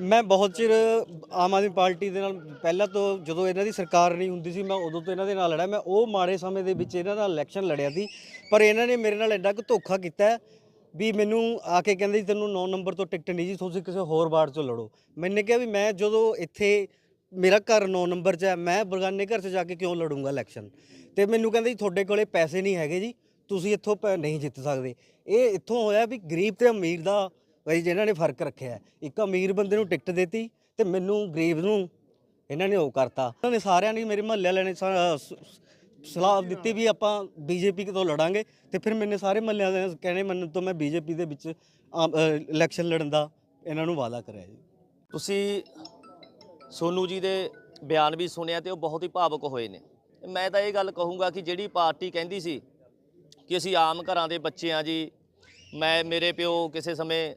ਮੈਂ ਬਹੁਤ ਚਿਰ ਆਮ ਆਦਮੀ ਪਾਰਟੀ ਦੇ ਨਾਲ, ਪਹਿਲਾਂ ਤੋਂ ਜਦੋਂ ਇਹਨਾਂ ਦੀ ਸਰਕਾਰ ਨਹੀਂ ਹੁੰਦੀ ਸੀ, ਮੈਂ ਉਦੋਂ ਤੋਂ ਇਹਨਾਂ ਦੇ ਨਾਲ ਲੜਿਆ। ਮੈਂ ਉਹ ਮਾੜੇ ਸਮੇਂ ਦੇ ਵਿੱਚ ਇਹਨਾਂ ਨਾਲ ਇਲੈਕਸ਼ਨ ਲੜਿਆ ਸੀ, ਪਰ ਇਹਨਾਂ ਨੇ ਮੇਰੇ ਨਾਲ ਐਡਾ ਕੁ ਧੋਖਾ ਕੀਤਾ ਵੀ ਮੈਨੂੰ ਆ ਕੇ ਕਹਿੰਦੇ ਜੀ ਤੈਨੂੰ 9 ਨੰਬਰ ਤੋਂ ਟਿਕਟ ਨਹੀਂ ਜੀ, ਤੁਸੀਂ ਕਿਸੇ ਹੋਰ ਵਾਰਡ 'ਚੋਂ ਲੜੋ। ਮੈਨੇ ਕਿਹਾ ਵੀ ਮੈਂ ਜਦੋਂ ਇੱਥੇ, ਮੇਰਾ ਘਰ 9 ਨੰਬਰ 'ਚ ਹੈ, ਮੈਂ ਬਰਗਾਨੇ ਘਰ 'ਚ ਜਾ ਕੇ ਕਿਉਂ ਲੜੂੰਗਾ ਇਲੈਕਸ਼ਨ ਤੇ ਮੈਨੂੰ ਕਹਿੰਦੇ ਜੀ ਤੁਹਾਡੇ ਕੋਲੇ ਪੈਸੇ ਨਹੀਂ ਹੈਗੇ ਜੀ, ਤੁਸੀਂ ਇੱਥੋਂ ਪ- ਨਹੀਂ ਜਿੱਤ ਸਕਦੇ। ਇਹ ਇੱਥੋਂ ਹੋਇਆ ਵੀ ਗਰੀਬ ਤੇ ਅਮੀਰ ਦਾ ਬਈ ਜਿਹਨਾਂ ਨੇ ਫ਼ਰਕ ਰੱਖਿਆ ਇੱਕ ਅਮੀਰ ਬੰਦੇ ਨੂੰ ਟਿਕਟ ਦਿੱਤੀ ਤੇ ਮੈਨੂੰ ਗਰੀਬ ਨੂੰ ਇਹਨਾਂ ਨੇ ਉਹ ਕਰਤਾ। ਉਹਨਾਂ ਨੇ ਸਾਰਿਆਂ ਨੇ ਮੇਰੇ ਮਹੱਲੇ ਵਾਲਿਆਂ ਨੇ ਸ- ਸਲਾਹ ਦਿੱਤੀ ਵੀ ਆਪਾਂ ਬੀਜੇਪੀ ਤੋਂ ਲੜਾਂਗੇ ਤੇ ਫਿਰ ਮੈਨੇ ਸਾਰੇ ਮਹੱਲਿਆਂ ਦੇ ਕਹਿਣੇ, ਮੰਨਣ ਤੋਂ ਮੈਂ ਬੀਜੇਪੀ ਦੇ ਵਿੱਚ ਇਲੈਕਸ਼ਨ ਲੜਨ ਦਾ ਇਹਨਾਂ ਨੂੰ ਵਾਅਦਾ ਕਰਿਆ ਜੀ। ਤੁਸੀਂ ਸੋਨੂ ਜੀ ਦੇ ਬਿਆਨ ਵੀ ਸੁਣਿਆ ਤੇ ਉਹ ਬਹੁਤ ਹੀ ਭਾਵੁਕ ਹੋਏ ਨੇ। ਮੈਂ ਤਾਂ ਇਹ ਗੱਲ ਕਹੂੰਗਾ ਕਿ ਜਿਹੜੀ ਪਾਰਟੀ ਕਹਿੰਦੀ ਸੀ ਕਿ ਅਸੀਂ ਆਮ ਘਰਾਂ ਦੇ ਬੱਚੇ ਆ ਜੀ, ਮੈਂ, ਮੇਰੇ ਪਿਓ ਕਿਸੇ ਸਮੇਂ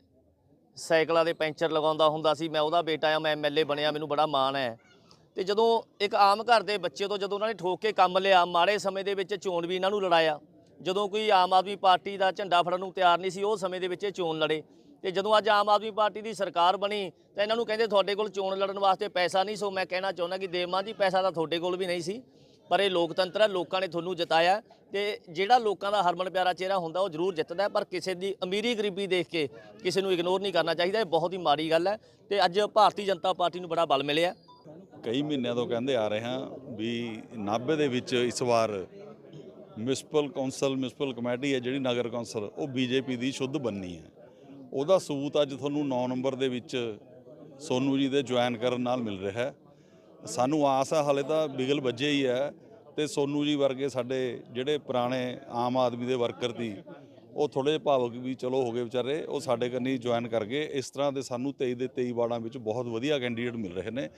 ਸਾਈਕਲਾਂ ਦੇ ਪੈਂਚਰ ਲਗਾਉਂਦਾ ਹੁੰਦਾ ਸੀ, ਮੈਂ ਉਹਦਾ ਬੇਟਾ ਆ ਮੈਂ ਐਮਐਲਏ ਬਣਿਆ, ਮੈਨੂੰ ਬੜਾ ਮਾਣ ਹੈ। ਤੇ ਜਦੋਂ ਇੱਕ ਆਮ ਘਰ ਦੇ ਬੱਚੇ ਤੋਂ ਜਦੋਂ ਉਹਨਾਂ ਨੇ ਠੋਕ ਕੇ ਕੰਮ ਲਿਆ, ਮਾੜੇ ਸਮੇਂ ਦੇ ਵਿੱਚ ਚੋਣ ਵੀ ਇਹਨਾਂ ਨੂੰ ਲੜਾਇਆ। ਜਦੋਂ ਕੋਈ ਆਮ ਆਦਮੀ ਪਾਰਟੀ ਦਾ ਝੰਡਾ ਫੜਨ ਨੂੰ ਤਿਆਰ ਨਹੀਂ ਸੀ, ਉਹ ਸਮੇਂ ਦੇ ਵਿੱਚ ਇਹ ਚੋਣ ਲੜੇ। ਤੇ ਜਦੋਂ ਅੱਜ ਆਮ ਆਦਮੀ ਪਾਰਟੀ ਦੀ ਸਰਕਾਰ ਬਣੀ, ਤਾਂ ਇਹਨਾਂ ਨੂੰ ਕਹਿੰਦੇ ਤੁਹਾਡੇ ਕੋਲ ਚੋਣ ਲੜਨ ਵਾਸਤੇ ਪੈਸਾ ਨਹੀਂ, ਸੋ ਮੈਂ ਕਹਿਣਾ ਚਾਹੁੰਦਾ ਕਿ ਦੇਵਮਾਨ ਜੀ, ਪੈਸਾ ਤਾਂ ਤੁਹਾਡੇ ਕੋਲ ਵੀ ਨਹੀਂ ਸੀ। ਪਰ ਇਹ ਲੋਕਤੰਤਰ ਹੈ, ਲੋਕਾਂ ਨੇ ਤੁਹਾਨੂੰ ਜਿਤਾਇਆ ਤੇ ਜਿਹੜਾ ਲੋਕਾਂ ਦਾ ਹਰਮਨ ਪਿਆਰਾ ਚਿਹਰਾ ਹੁੰਦਾ, ਉਹ ਜ਼ਰੂਰ ਜਿੱਤਦਾ ਪਰ ਕਿਸੇ ਦੀ ਅਮੀਰੀ ਗਰੀਬੀ ਦੇਖ ਕੇ ਕਿਸੇ ਨੂੰ ਇਗਨੋਰ ਨਹੀਂ ਕਰਨਾ ਚਾਹੀਦਾ, ਇਹ ਬਹੁਤ ਹੀ ਮਾੜੀ ਗੱਲ ਹੈ ਤੇ ਅੱਜ ਭਾਰਤੀ ਜਨਤਾ ਪਾਰਟੀ ਨੂੰ ਬੜਾ ਬਲ ਮਿਲਿਆ। ਕਈ ਮਹੀਨਿਆਂ ਤੋਂ ਕਹਿੰਦੇ ਆ ਰਹੇ ਹਾਂ ਵੀ ਨਾਭੇ ਦੇ ਵਿੱਚ ਇਸ ਵਾਰ ਮਿਊਨਿਸਪਲ ਕੌਂਸਲ ਮਿਊਨਿਸਪਲ ਕਮੇਟੀ ਹੈ, ਜਿਹੜੀ ਨਗਰ ਕੌਂਸਲ, ਉਹ ਬੀਜੇਪੀ ਦੀ ਸ਼ੁੱਧ ਬੰਨੀ ਹੈ। ਉਹਦਾ ਸਬੂਤ ਅੱਜ ਤੁਹਾਨੂੰ 9 ਨੰਬਰ ਦੇ ਵਿੱਚ ਸੋਨੂ ਜੀ ਦੇ ਜੁਆਇਨ ਕਰਨ ਨਾਲ ਮਿਲ ਰਿਹਾ ਹੈ। ਸਾਨੂੰ ਆਸ ਹੈ ਹਾਲੇ ਤਾਂ ਬਿਗਲ ਵੱਜੇ ਹੀ ਹੈ ਤੇ ਸੋਨੂ ਜੀ ਵਰਗੇ ਸਾਡੇ ਜਿਹੜੇ ਪੁਰਾਣੇ ਆਮ ਆਦਮੀ ਦੇ ਵਰਕਰ ਸੀ, ਉਹ ਥੋੜੇ ਜਿਹੇ ਭਾਵਕ ਵੀ ਚਲੋ ਹੋ ਗਏ ਵਿਚਾਰੇ, ਉਹ ਸਾਡੇ ਕੰਨੀ ਜੁਆਇਨ ਕਰ ਗਏ ਇਸ ਤਰ੍ਹਾਂ ਦੇ ਸਾਨੂੰ 23 ਦੇ 23 ਵਾਰਡਾਂ ਵਿੱਚ ਬਹੁਤ ਵਧੀਆ ਕੈਂਡੀਡੇਟ ਮਿਲ ਰਹੇ ਨੇ।